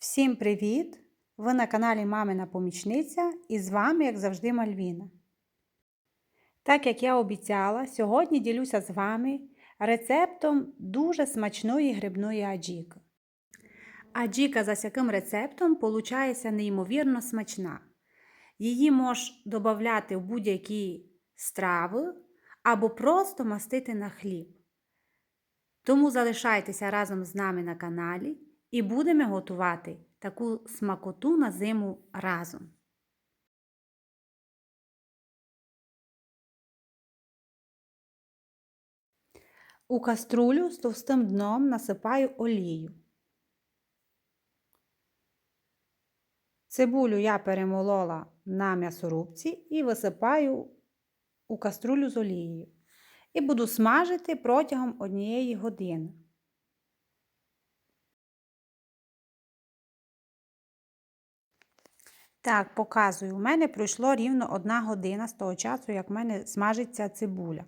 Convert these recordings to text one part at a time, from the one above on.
Всім привіт! Ви на каналі Мамина Помічниця і з вами, як завжди, Мальвіна. Так як я обіцяла, сьогодні ділюся з вами рецептом дуже смачної грибної аджіки. Аджіка за яким рецептом получається неймовірно смачна. Її можеш додати в будь-які страви або просто мастити на хліб. Тому залишайтеся разом з нами на каналі і будемо готувати таку смакоту на зиму разом. У каструлю з товстим дном насипаю олію. Цибулю я перемолола на м'ясорубці і висипаю у каструлю з олією. І буду смажити протягом однієї години. Так, показую. У мене пройшло рівно одна година з того часу, як в мене смажиться цибуля.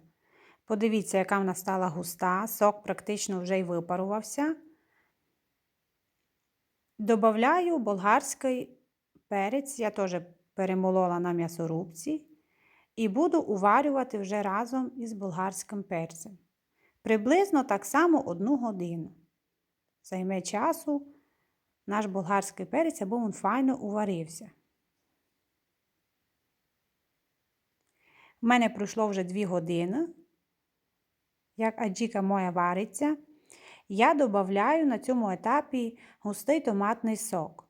Подивіться, яка вона стала густа, сок практично вже й випарувався. Добавляю болгарський перець, я теж перемолола на м'ясорубці. І буду уварювати вже разом із болгарським перцем. Приблизно так само одну годину. Займе часу наш болгарський перець, аби він файно уварився. У мене пройшло вже 2 години. Як аджіка моя вариться, я додаю на цьому етапі густий томатний сок.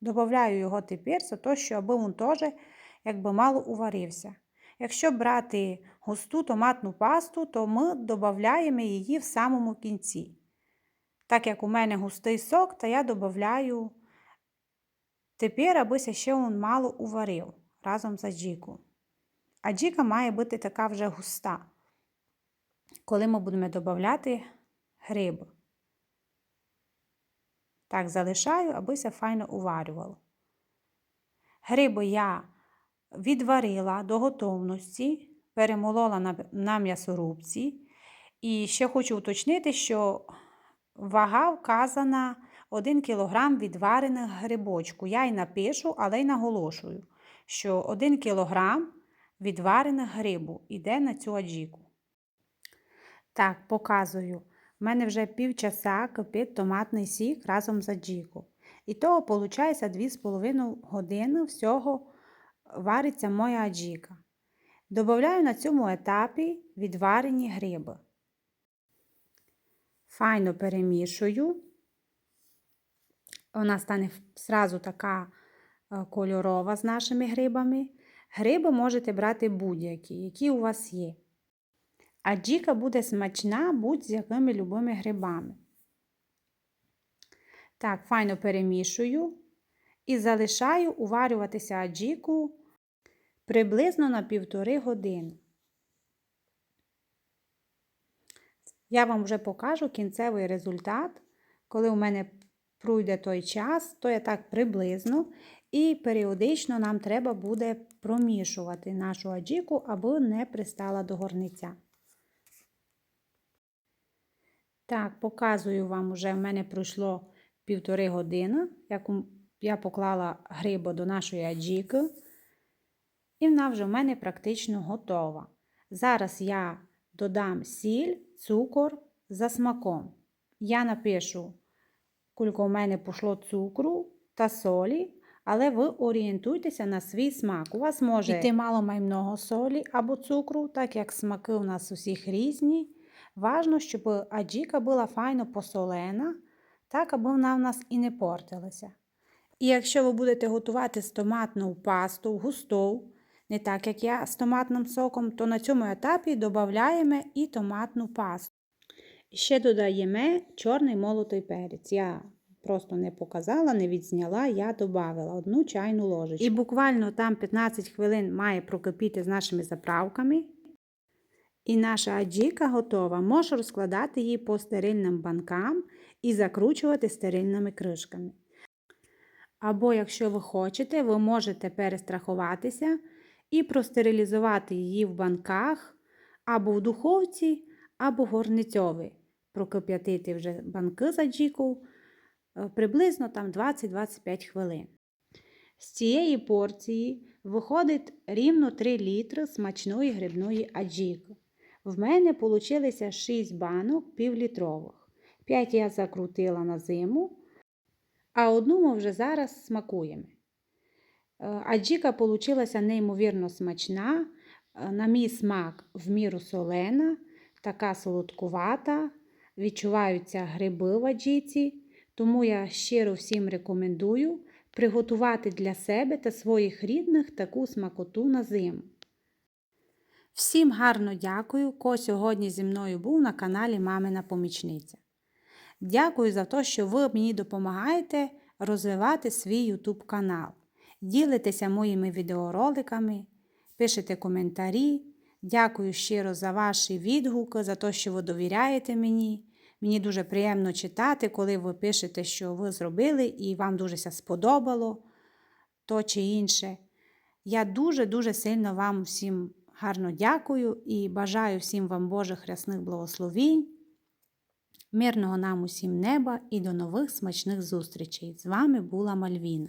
Добавляю його тепер, за те, що аби він теж якби мало уварився. Якщо брати густу томатну пасту, то ми додаємо її в самому кінці. Так як у мене густий сок, то я додаю тепер, аби ще він мало уварив разом з аджікою. Аджіка має бути така вже густа, коли ми будемо додати гриби. Так, залишаю, аби се файно уварювало. Гриби я відварила до готовності, перемолола на, на м'ясорубці. І ще хочу уточнити, що вага вказана 1 кг відварених грибочку. Я й напишу, але й наголошую, що 1 кг відварених грибу йде на цю аджіку. Так, показую. У мене вже півчаса кипить томатний сік разом з аджіку. І того, виходить, 2,5 години всього вариться моя аджіка. Добавляю на цьому етапі відварені гриби. Файно перемішую. Вона стане зразу така кольорова з нашими грибами. Гриби можете брати будь-які, які у вас є. Аджіка буде смачна будь-з якими любими грибами. Так, файно перемішую і залишаю уварюватися аджіку приблизно на півтори години. Я вам вже покажу кінцевий результат, коли у мене пройде той час, то я так приблизно, і періодично нам треба буде промішувати нашу аджіку, аби не пристала до горниця. Так, показую вам, вже в мене пройшло півтори години, як я поклала гриби до нашої аджіки. І вона вже в мене практично готова. Зараз я додам сіль, цукор за смаком. Я напишу, кілько в мене пішло цукру та солі, але ви орієнтуйтеся на свій смак. У вас може йти мало маймного солі або цукру, так як смаки у нас усіх різні. Важно, щоб аджіка була файно посолена, так, аби вона в нас і не портилася. І якщо ви будете готувати з томатну пасту, густу, не так як я з томатним соком, то на цьому етапі додаємо і томатну пасту. І ще додаємо чорний молотий перець. Я просто не показала, не відзняла, я додала одну чайну ложечку. І буквально там 15 хвилин має прокипіти з нашими заправками. І наша аджіка готова. Можеш розкладати її по стерильним банкам і закручувати стерильними кришками. Або, якщо ви хочете, ви можете перестрахуватися і простерилізувати її в банках або в духовці, або горницьові. Прокип'ятити вже банки з аджіку, приблизно там 20-25 хвилин. З цієї порції виходить рівно 3 літри смачної грибної аджіки. В мене вийшло 6 банок півлітрових. 5 я закрутила на зиму, а одну ми вже зараз смакуємо. Е, Аджіка вийшла неймовірно смачна, е, на мій смак в міру солена, така солодкувата, відчуваються гриби в аджіці, тому я щиро всім рекомендую приготувати для себе та своїх рідних таку смакоту на зиму. Всім гарно дякую, ко сьогодні зі мною був на каналі Мамина Помічниця. Дякую за те, що ви мені допомагаєте розвивати свій YouTube канал. Ділитеся моїми відеороликами, пишете коментарі. Дякую щиро за ваші відгуки, за те, що ви довіряєте мені. Мені дуже приємно читати, коли ви пишете, що ви зробили і вам дуже сподобало то чи інше. Я дуже-дуже сильно вам всім гарно дякую і бажаю всім вам Божих рясних благословінь, мирного нам усім неба і до нових смачних зустрічей. З вами була Мальвіна.